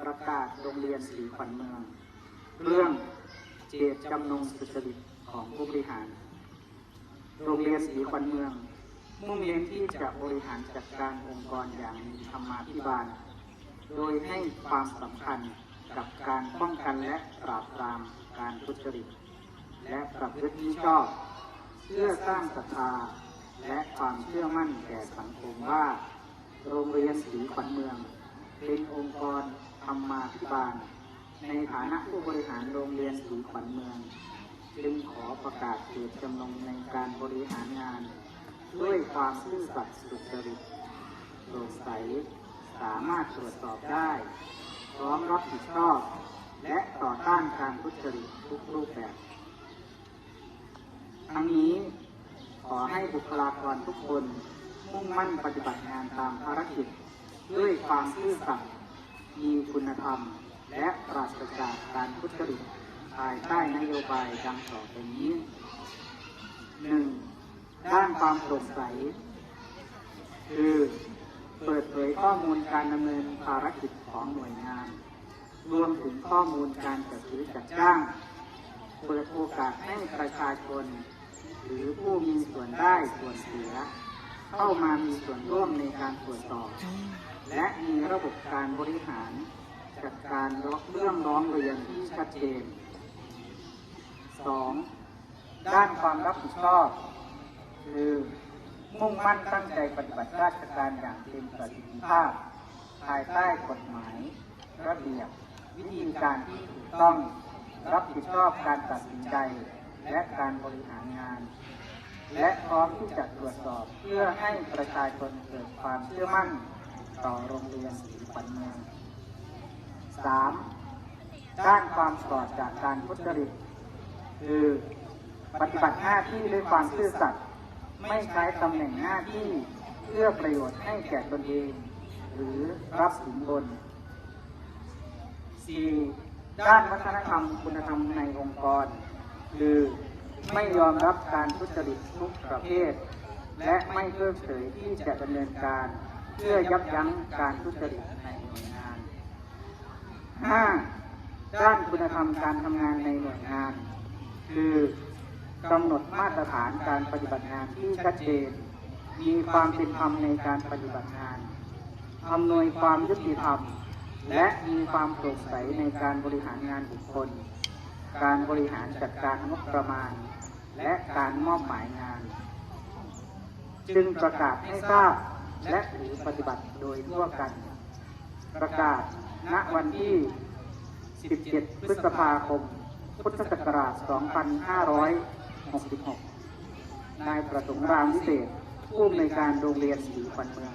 ประกาศโรงเรียนศรีขวัญเมือง เรื่องเจตจำนงสุจริตของผู้บริหาร โรงเรียนศรีขวัญเมือง มุ่งเน้นที่จะบริหารจัดการองค์กรอย่างมีธรรมาภิบาล โดยให้ความสำคัญกับการป้องกันและปราบปรามการทุจริต และประพฤติมิชอบ เพื่อสร้างศรัทธาและความเชื่อมั่นแก่สังคมว่า โรงเรียนศรีขวัญเมือง เป็นองค์กรธรรมาภิบาล ในฐานะผู้บริหารโรงเรียนศรีขวัญเมืองจึงขอประกาศเจตจำนงในการบริหารงาน ด้วยความซื่อสัตย์สุจริตโปร่งใสสามารถตรวจสอบได้ พร้อมรับผิดชอบ และต่อต้านการทุจริตทุกรูปแบบทั้งนี้ขอให้บุคลากรทุกคนมุ่งมั่นปฏิบัติงานตามภารกิจ ด้วยความซื่อสัตย์มีคุณธรรม และปราศจากการทุจริตภายใต้นโยบายดังต่อไปนี้หนึ่งด้านความโปร่งใส คือ เปิดเผยข้อมูลการดำเนินภารกิจของหน่วยงาน รวมถึงข้อมูลการจัดซื้อจัดจ้าง เปิดโอกาสให้ประชาชน หรือผู้มีส่วนได้ส่วนเสีย เข้ามามีส่วนร่วมในการตรวจสอบ และมีระบบการบริหาร จัดการเรื่องร้องเรียนที่ชัดเจน 2. ด้านความรับผิดชอบ คือมุ่งมั่นตั้งใจปฏิบัติราชการอย่างเต็มประสิทธิภาพ ภายใต้กฎหมาย ระเบียบ วิธีการที่ถูกต้องรับผิดชอบการตัดสินใจ และการบริหารงาน และพร้อมที่จะตรวจสอบเพื่อให้ประชาชนเกิดความเชื่อมั่นต่อโรงเรียนศรีขวัญเมือง 3. ด้านความปลอดจากการทุจริต คือ ปฏิบัติหน้าที่ด้วยความซื่อสัตย์ไม่ใช้ตำแหน่งหน้าที่เพื่อประโยชน์ให้แก่ตนเอง หรือรับสินบน 4. ด้านวัฒนธรรมคุณธรรมในองค์กร คือ ไม่ยอมรับการทุจริตทุกประเภท และไม่เพิกเฉยที่จะดำเนินการ เพื่อยับยั้งการทุจริตในหน่วยงาน 5. ด้านคุณธรรมการทำงานในหน่วยงาน คือกำหนดมาตรฐานการปฏิบัติงานที่ชัดเจน มีความเป็นธรรมในการปฏิบัติงานอำนวยความยุติธรรม และมีความโปร่งใสในการบริหารงานบุคคล การบริหารจัดการงบประมาณ และการมอบหมายงาน จึงประกาศให้ทราบและหรือปฏิบัติโดยทั่วกัน ประกาศณวันที่ 17 พฤษภาคม พุทธศักราช 2566 นายประสงค์รามวิเศษ ผู้อำนวยการโรงเรียนศรีขวัญเมือง